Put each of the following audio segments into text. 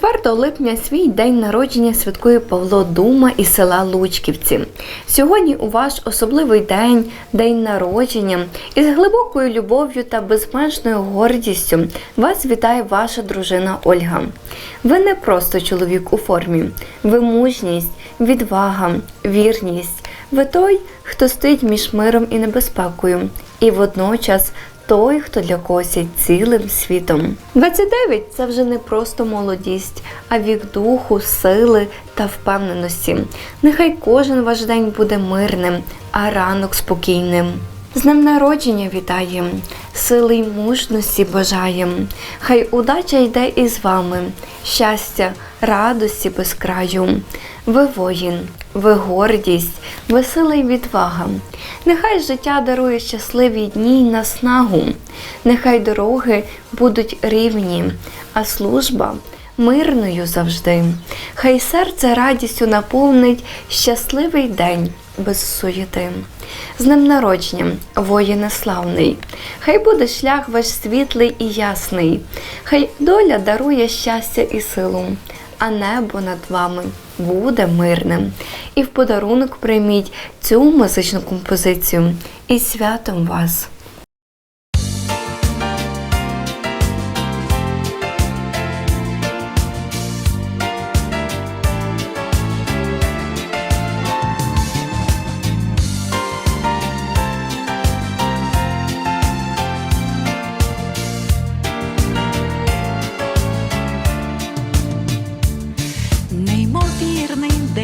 4 липня свій день народження святкує Павло Дума із села Лучківці. Сьогодні у ваш особливий день, день народження, із глибокою любов'ю та безмежною гордістю вас вітає ваша дружина Ольга. Ви не просто чоловік у формі, ви мужність, відвага, вірність. Ви той, хто стоїть між миром і небезпекою, і водночас той, хто для когось є цілим світом. 29 – це вже не просто молодість, а вік духу, сили та впевненості. Нехай кожен ваш день буде мирним, а ранок спокійним. З днем народження вітаєм, сили й мужності бажаєм. Хай удача йде із вами, щастя, радості без краю. Ви воїн, ви гордість, ви сила й відвага. Нехай життя дарує щасливі дні й наснагу. Нехай дороги будуть рівні, а служба мирною завжди. Хай серце радістю наповнить щасливий день без суєти. З днем народження, воїне славний, хай буде шлях ваш світлий і ясний, хай доля дарує щастя і силу, а небо над вами буде мирним. І в подарунок прийміть цю музичну композицію і святом вас.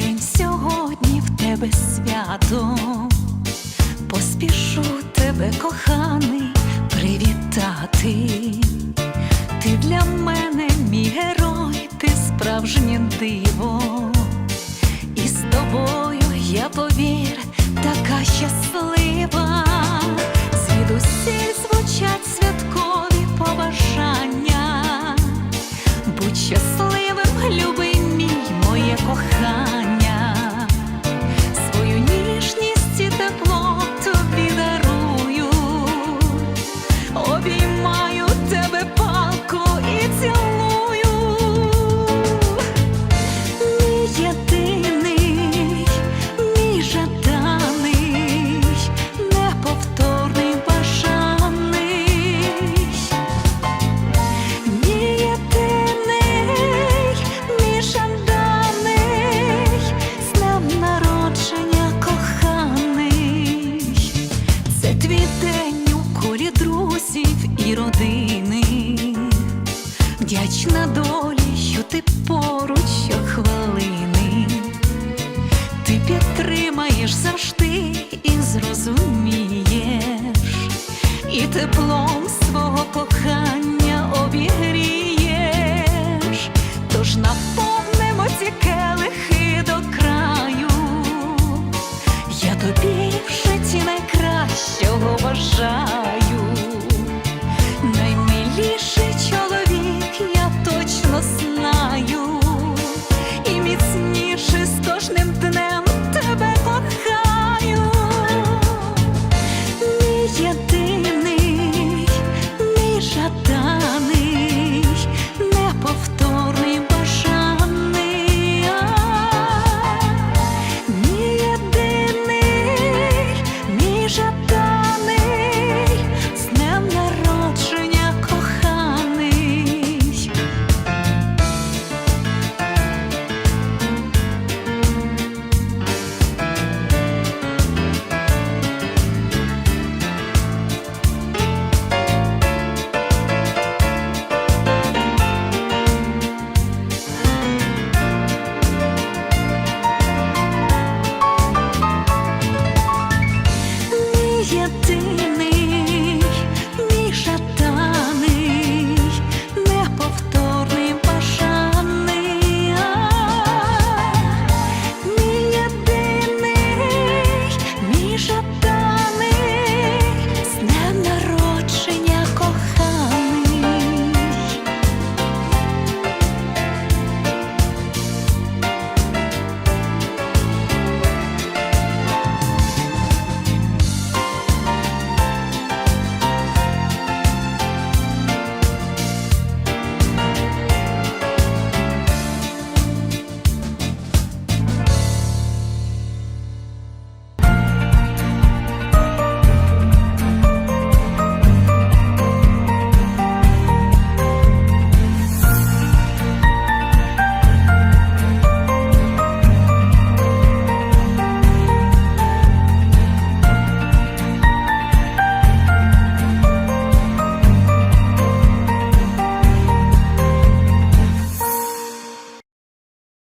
День сьогодні в тебе свято. Поспішу тебе, коханий, привітати. Ти для мене мій герой, ти справжнє диво. І з тобою я повір, така щаслива. Друзів і родини. Вдячна долі, що ти поруч щохвилини. Ти підтримаєш завжди і зрозумієш, і теплом